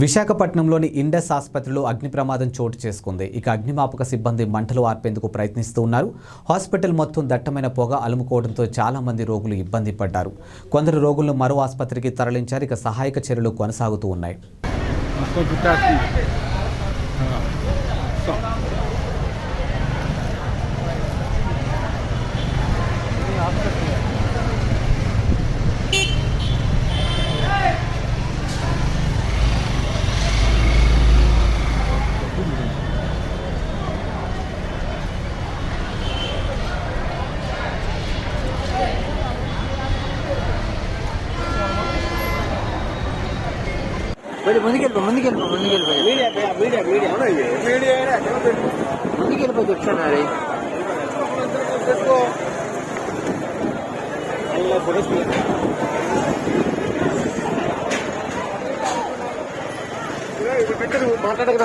విశాఖపట్నంలోని ఇండస్ ఆసుపత్రిలో అగ్ని ప్రమాదం చోటు చేసుకుంది. ఇక అగ్నిమాపక సిబ్బంది మంటలు ఆర్పేందుకు ప్రయత్నిస్తూ ఉన్నారు. హాస్పిటల్ మొత్తం దట్టమైన పొగ అలుముకోవడంతో చాలామంది రోగులు ఇబ్బంది పడ్డారు. కొందరు రోగులను మరో ఆసుపత్రికి తరలించారు. ఇక సహాయక చర్యలు కొనసాగుతూ ఉన్నాయి. వెళ్ళి ముందుకెళ్ళిపో ముందుకెళ్ళిపో ముందుకెళ్ళిపోయి ముందుకెళ్ళిపోయి చెప్తున్నారు మాట్లాడగల